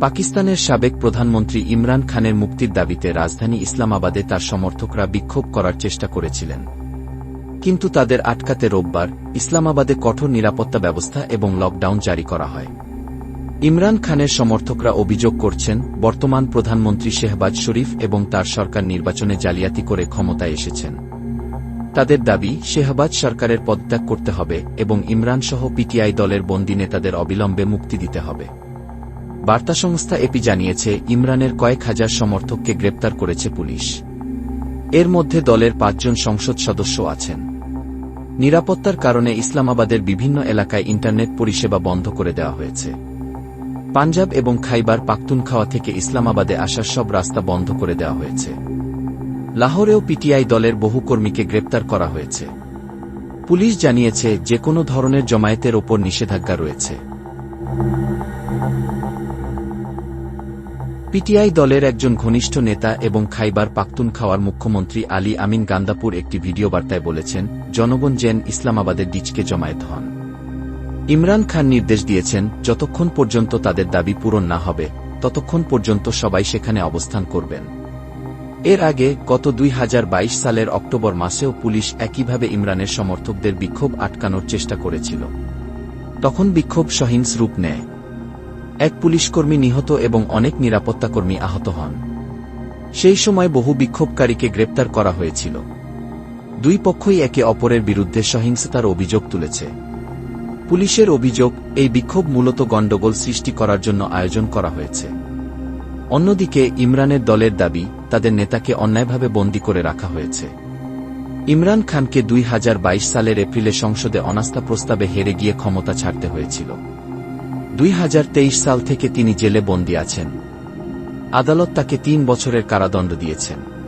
পাকিস্তানের সাবেক প্রধানমন্ত্রী ইমরান খানের মুক্তির দাবিতে রাজধানী ইসলামাবাদে তার সমর্থকরা বিক্ষোভ করার চেষ্টা করেছিলেন। কিন্তু তাদের আটকাতে রোববার ইসলামাবাদে কঠোর নিরাপত্তা ব্যবস্থা এবং লকডাউন জারি করা হয়। ইমরান খানের সমর্থকরা অভিযোগ করছেন, বর্তমান প্রধানমন্ত্রী শেহবাজ শরীফ এবং তার সরকার নির্বাচনে জালিয়াতি করে ক্ষমতায় এসেছেন। তাদের দাবি, শেহবাজ সরকারের পদত্যাগ করতে হবে এবং ইমরান সহ পিটিআই দলের বন্দী নেতাদের অবিলম্বে মুক্তি দিতে হবে। বার্তা সংস্থা এপি জানিয়েছে, ইমরানের কয়েক হাজার সমর্থককে গ্রেপ্তার করেছে পুলিশ। এর মধ্যে দলের পাঁচজন সংসদ সদস্য আছেন। নিরাপত্তার কারণে ইসলামাবাদের বিভিন্ন এলাকায় ইন্টারনেট পরিষেবা বন্ধ করে দেওয়া হয়েছে। পাঞ্জাব এবং খাইবার পাখতুনখাওয়া থেকে ইসলামাবাদে আসার সব রাস্তা বন্ধ করে দেওয়া হয়েছে। লাহোরেও পিটিআই দলের বহু কর্মীকে গ্রেপ্তার করা হয়েছে। পুলিশ জানিয়েছে যে কোনো ধরনের জমায়েতের ওপর নিষেধাজ্ঞা রয়েছে। পিটিআই দলের একজন ঘনিষ্ঠ নেতা এবং খাইবার পাখতুনখাওয়ার মুখ্যমন্ত্রী আলী আমিন গান্দাপুর একটি ভিডিও বার্তায় বলেছেন, জনগণ জেন ইসলামাবাদের ডিচকে জমায়েত হন। ইমরান খান নির্দেশ দিয়েছেন, যতক্ষণ পর্যন্ত তাদের দাবি পূরণ না হবে, ততক্ষণ পর্যন্ত সবাই সেখানে অবস্থান করবেন। এর আগে গত দুই হাজার বাইশ সালের অক্টোবর মাসেও পুলিশ একইভাবে ইমরানের সমর্থকদের বিক্ষোভ আটকানোর চেষ্টা করেছিল। তখন বিক্ষোভ সহিংস রূপ নেয়। এক পুলিশকর্মী নিহত এবং অনেক নিরাপত্তাকর্মী আহত হন। সেই সময় বহু বিক্ষোভকারীকে গ্রেপ্তার করা হয়েছিল। দুই পক্ষই একে অপরের বিরুদ্ধে সহিংসতার অভিযোগ তুলেছে। পুলিশের অভিযোগ, এই বিক্ষোভ মূলত গণ্ডগোল সৃষ্টি করার জন্য আয়োজন করা হয়েছে। অন্যদিকে, ইমরানের দলের দাবি, তাদের নেতাকে অন্যায়ভাবে বন্দী করে রাখা হয়েছে। ইমরান খানকে দুই হাজার বাইশ সালের এপ্রিলে সংসদে অনাস্থা প্রস্তাবে হেরে গিয়ে ক্ষমতা ছাড়তে হয়েছিল। দুই হাজার তেইশ সাল থেকে তিনি জেলে বন্দী আছেন। আদালত তাকে তিন বছরের কারাদণ্ড দিয়েছেন।